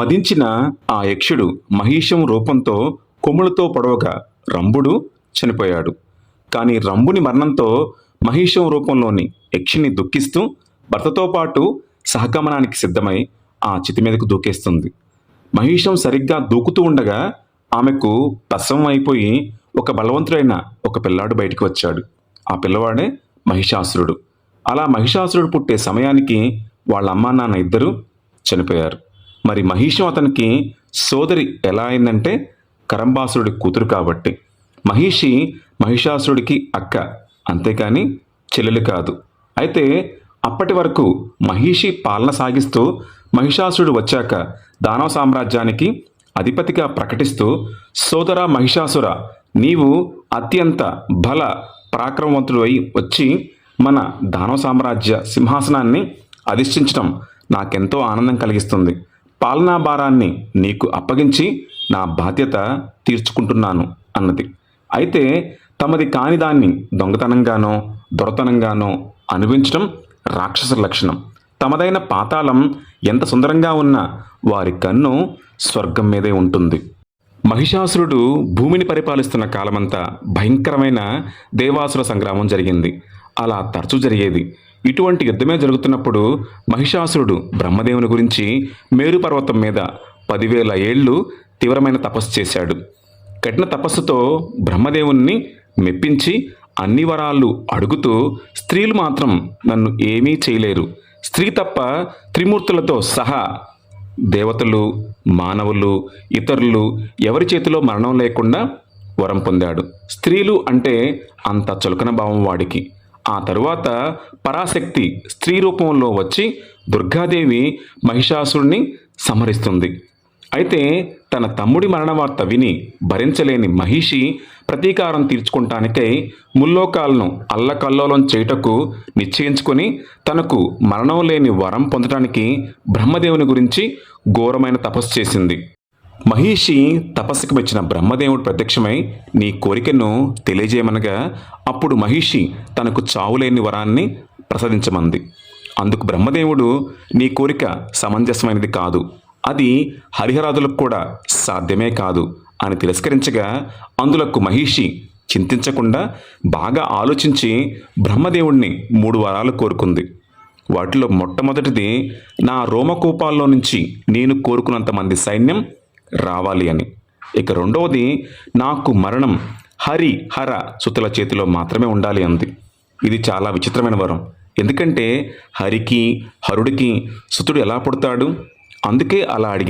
మదించిన ఆ యక్షుడు మహిషం రూపంతో కొమ్ములతో పొడవగా రంభుడు చనిపోయాడు. కానీ రంభుని మరణంతో మహిషం రూపంలోని యక్షిని దుఃఖిస్తూ భర్తతో పాటు సహగమనానికి సిద్ధమై ఆ చితి మీదకు దూకేస్తుంది. మహిషం సరిగ్గా దూకుతూ ఉండగా ఆమెకు ప్రసవం అయిపోయి ఒక బలవంతుడైన ఒక పిల్లాడు బయటికి వచ్చాడు. ఆ పిల్లవాడే మహిషాసురుడు. అలా మహిషాసురుడు పుట్టే సమయానికి వాళ్ళ అమ్మా నాన్న ఇద్దరూ చనిపోయారు. మరి మహిషం అతనికి సోదరి ఎలా అయిందంటే కరంబాసురుడి కూతురు కాబట్టి. మహిషి మహిషాసురుడికి అక్క అంతేకాని చెల్లెలు కాదు. అయితే అప్పటి వరకు మహిషి పాలన సాగిస్తూ మహిషాసురుడు వచ్చాక దానవ సామ్రాజ్యానికి అధిపతిగా ప్రకటిస్తూ సోదర మహిషాసుర నీవు అత్యంత బల పరాక్రమవంతుడు అయి వచ్చి మన దానవ సామ్రాజ్య సింహాసనాన్ని అధిష్ఠించడం నాకెంతో ఆనందం కలిగిస్తుంది. పాలనా భారాన్ని నీకు అప్పగించి నా బాధ్యత తీర్చుకుంటున్నాను అన్నది. అయితే తమది కాని దాన్ని దొంగతనంగానో దొరతనంగానో అనుభవించడం రాక్షస లక్షణం. తమదైన పాతాళం ఎంత సుందరంగా ఉన్నా వారి కన్ను స్వర్గం మీదే ఉంటుంది. మహిషాసురుడు భూమిని పరిపాలిస్తున్న కాలమంతా భయంకరమైన దేవాసుర సంగ్రామం జరిగింది. అలా తరచూ జరిగేది. ఇటువంటి యుద్ధమే జరుగుతున్నప్పుడు మహిషాసురుడు బ్రహ్మదేవుని గురించి మేరుపర్వతం మీద పదివేల ఏళ్ళు తీవ్రమైన తపస్సు చేశాడు. కఠిన తపస్సుతో బ్రహ్మదేవుణ్ణి మెప్పించి అన్ని వరాలు అడుగుతూ స్త్రీలు మాత్రం నన్ను ఏమీ చేయలేరు. స్త్రీ తప్ప త్రిమూర్తులతో సహా దేవతలు మానవులు ఇతరులు ఎవరి చేతిలో మరణం లేకుండా వరం పొందాడు. స్త్రీలు అంటే అంత చులకన భావం వాడికి. ఆ తరువాత పరాశక్తి స్త్రీ రూపంలో వచ్చి దుర్గాదేవి మహిషాసుడిని సంహరిస్తుంది అయితే తన తమ్ముడి మరణ వార్త విని భరించలేని మహిషి ప్రతీకారం తీర్చుకుంటానికై ముల్లోకాలను అల్లకల్లోలం చేయుటకు నిశ్చయించుకొని తనకు మరణం లేని వరం పొందటానికి బ్రహ్మదేవుని గురించి ఘోరమైన తపస్సు చేసింది. మహిషి తపస్సుకు వచ్చిన బ్రహ్మదేవుడు ప్రత్యక్షమై నీ కోరికను తెలియజేయమనగా అప్పుడు మహిషి తనకు చావులేని వరాన్ని ప్రసాదించమంది. అందుకు బ్రహ్మదేవుడు నీ కోరిక సమంజసమైనది కాదు. అది హరిహరాదులకు కూడా సాధ్యమే కాదు అని తిరస్కరించగా అందులకు మహిషి చింతించకుండా బాగా ఆలోచించి బ్రహ్మదేవుణ్ణి మూడు వరాలు కోరుకుంది. వాటిలో మొట్టమొదటిది నా రోమకూపాల్లో నుంచి నేను కోరుకున్నంత మంది సైన్యం రావాలి అని. ఇక రెండవది నాకు మరణం హరి హర సుతుల చేతిలో మాత్రమే ఉండాలి అంది. ఇది చాలా విచిత్రమైన వరం. ఎందుకంటే హరికి హరుడికి సుతుడు ఎలా పుడతాడు? అందుకే అలా అడిగి